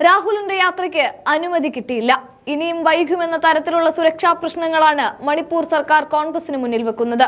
രാഹുലിന്റെ യാത്രയ്ക്ക് അനുമതി കിട്ടിയില്ല. ഇനിയും വൈകുമെന്ന തരത്തിലുള്ള സുരക്ഷാ പ്രശ്നങ്ങളാണ് മണിപ്പൂർ സർക്കാർ കോൺഗ്രസിന് മുന്നിൽ വെക്കുന്നത്.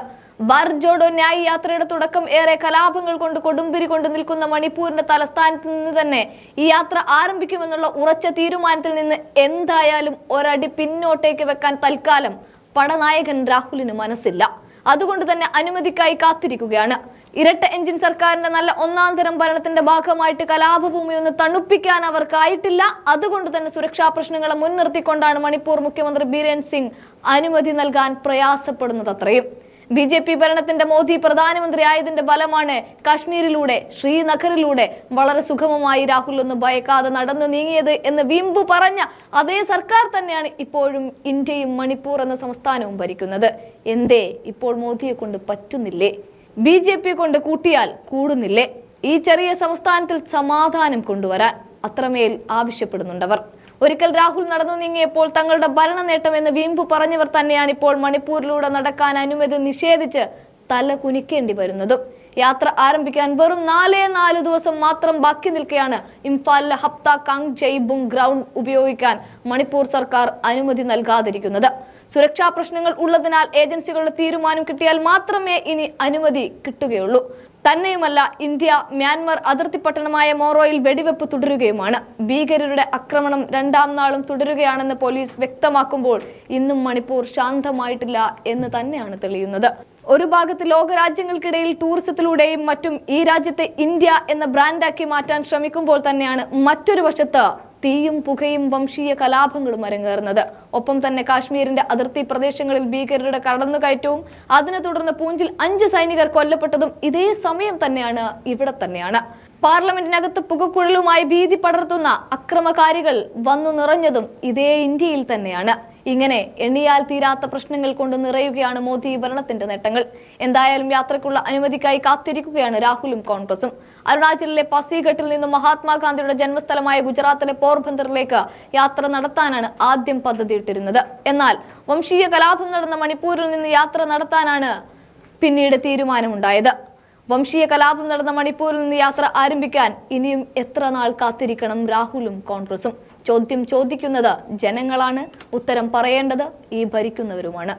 ബർ ജോഡോ ന്യായ് യാത്രയുടെ തുടക്കം ഏറെ കലാപങ്ങൾ കൊണ്ട് കൊടുമ്പിരി കൊണ്ട് നിൽക്കുന്ന മണിപ്പൂരിന്റെ തലസ്ഥാനത്ത് നിന്ന് തന്നെ ഈ യാത്ര ആരംഭിക്കുമെന്നുള്ള ഉറച്ച തീരുമാനത്തിൽ നിന്ന് എന്തായാലും ഒരടി പിന്നോട്ടേക്ക് വെക്കാൻ തൽക്കാലം പടനായകൻ രാഹുലിന് മനസ്സില്ല. അതുകൊണ്ട് തന്നെ അനുമതിക്കായി കാത്തിരിക്കുകയാണ്. ഇരട്ട എഞ്ചിൻ സർക്കാരിന്റെ നല്ല ഒന്നാം തരം ഭരണത്തിന്റെ ഭാഗമായിട്ട് കലാപഭൂമി ഒന്ന് തണുപ്പിക്കാൻ അവർക്കായിട്ടില്ല. അതുകൊണ്ട് തന്നെ സുരക്ഷാ പ്രശ്നങ്ങളെ മുൻനിർത്തിക്കൊണ്ടാണ് മണിപ്പൂർ മുഖ്യമന്ത്രി ബീരേൻ സിംഗ് അനുമതി നൽകാൻ പ്രയാസപ്പെടുന്നത് അത്രയും. ബി ജെ പി ഭരണത്തിന്റെ മോദി പ്രധാനമന്ത്രി ആയതിന്റെ ബലമാണ് കാശ്മീരിലൂടെ ശ്രീനഗറിലൂടെ വളരെ സുഗമമായി രാഹുൽ ഒന്ന് ഭയക്കാതെ നടന്നു നീങ്ങിയത് എന്ന് വീമ്പു പറഞ്ഞ അതേ സർക്കാർ തന്നെയാണ് ഇപ്പോഴും ഇന്ത്യയും മണിപ്പൂർ എന്ന സംസ്ഥാനവും ഭരിക്കുന്നത്. എന്തേ ഇപ്പോൾ മോദിയെ കൊണ്ട് പറ്റുന്നില്ലേ? ബി ജെ പി കൊണ്ട് കൂട്ടിയാൽ കൂടുന്നില്ലേ? ഈ ചെറിയ സംസ്ഥാനത്തിൽ സമാധാനം കൊണ്ടുവരാൻ അത്രമേൽ ആവശ്യപ്പെടുന്നുണ്ടവർ. ഒരിക്കൽ രാഹുൽ നടന്നു നീങ്ങിയപ്പോൾ തങ്ങളുടെ ഭരണ നേട്ടം എന്ന് വീമ്പു പറഞ്ഞവർ തന്നെയാണ് ഇപ്പോൾ മണിപ്പൂരിലൂടെ നടക്കാൻ അനുമതി നിഷേധിച്ച് തല കുനിക്കേണ്ടി വരുന്നതും. യാത്ര ആരംഭിക്കാൻ വെറും നാലേ നാല് ദിവസം മാത്രം ബാക്കി നിൽക്കെയാണ് ഇംഫാലിലെ ഹപ്ത കാങ് ജയ്ബുങ് ഗ്രൗണ്ട് ഉപയോഗിക്കാൻ മണിപ്പൂർ സർക്കാർ അനുമതി നൽകാതിരിക്കുന്നത്. സുരക്ഷാ പ്രശ്നങ്ങൾ ഉള്ളതിനാൽ ഏജൻസികളുടെ തീരുമാനം കിട്ടിയാൽ മാത്രമേ ഇനി അനുമതി കിട്ടുകയുള്ളൂ. തന്നെയുമല്ല ഇന്ത്യ മ്യാൻമർ അതിർത്തി പട്ടണമായ മോറോയിൽ വെടിവെപ്പ് തുടരുകയുമാണ്. ഭീകരരുടെ ആക്രമണം രണ്ടാം നാളും തുടരുകയാണെന്ന് പോലീസ് വ്യക്തമാക്കുമ്പോൾ ഇന്നും മണിപ്പൂർ ശാന്തമായിട്ടില്ല എന്ന് തന്നെയാണ് തെളിയുന്നത്. ഒരു ഭാഗത്ത് ലോകരാജ്യങ്ങൾക്കിടയിൽ ടൂറിസത്തിലൂടെയും മറ്റും ഈ രാജ്യത്തെ ഇന്ത്യ എന്ന ബ്രാൻഡാക്കി മാറ്റാൻ ശ്രമിക്കുമ്പോൾ തന്നെയാണ് മറ്റൊരു വശത്ത് തീയും പുകയും വംശീയ കലാപങ്ങളും അരങ്ങേറുന്നത്. ഒപ്പം തന്നെ കാശ്മീരിന്റെ അതിർത്തി പ്രദേശങ്ങളിൽ ഭീകരരുടെ കടന്നുകയറ്റവും അതിനെ തുടർന്ന് പൂഞ്ചിൽ അഞ്ച് സൈനികർ കൊല്ലപ്പെട്ടതും ഇതേ സമയം തന്നെയാണ് ഇവിടെ തന്നെയാണ്. പാർലമെന്റിനകത്ത് പുകക്കുഴലുമായി ഭീതി പടർത്തുന്ന അക്രമകാരികൾ വന്നു നിറഞ്ഞതും ഇതേ ഇന്ത്യയിൽ തന്നെയാണ്. ഇങ്ങനെ എണ്ണിയാൽ തീരാത്ത പ്രശ്നങ്ങൾ കൊണ്ട് നിറയുകയാണ് മോദി ഭരണത്തിന്റെ നേട്ടങ്ങൾ. എന്തായാലും യാത്രക്കുള്ള അനുമതിക്കായി കാത്തിരിക്കുകയാണ് രാഹുലും കോൺഗ്രസും. അരുണാചലിലെ പസിഘട്ടിൽ നിന്നും മഹാത്മാഗാന്ധിയുടെ ജന്മസ്ഥലമായ ഗുജറാത്തിലെ പോർബന്ദറിലേക്ക് യാത്ര നടത്താനാണ് ആദ്യം പദ്ധതിയിട്ടിരുന്നത്. എന്നാൽ വംശീയ കലാപം നടന്ന മണിപ്പൂരിൽ നിന്ന് യാത്ര നടത്താനാണ് പിന്നീട് തീരുമാനമുണ്ടായത്. വംശീയ കലാപം നടന്ന മണിപ്പൂരിൽ നിന്ന് യാത്ര ആരംഭിക്കാൻ ഇനിയും എത്ര നാൾ കാത്തിരിക്കണം രാഹുലും കോൺഗ്രസും? ചോദ്യം ചോദിക്കുന്നത് ജനങ്ങളാണ്. ഉത്തരം പറയേണ്ടത് ഈ ഭരിക്കുന്നവരുമാണ്.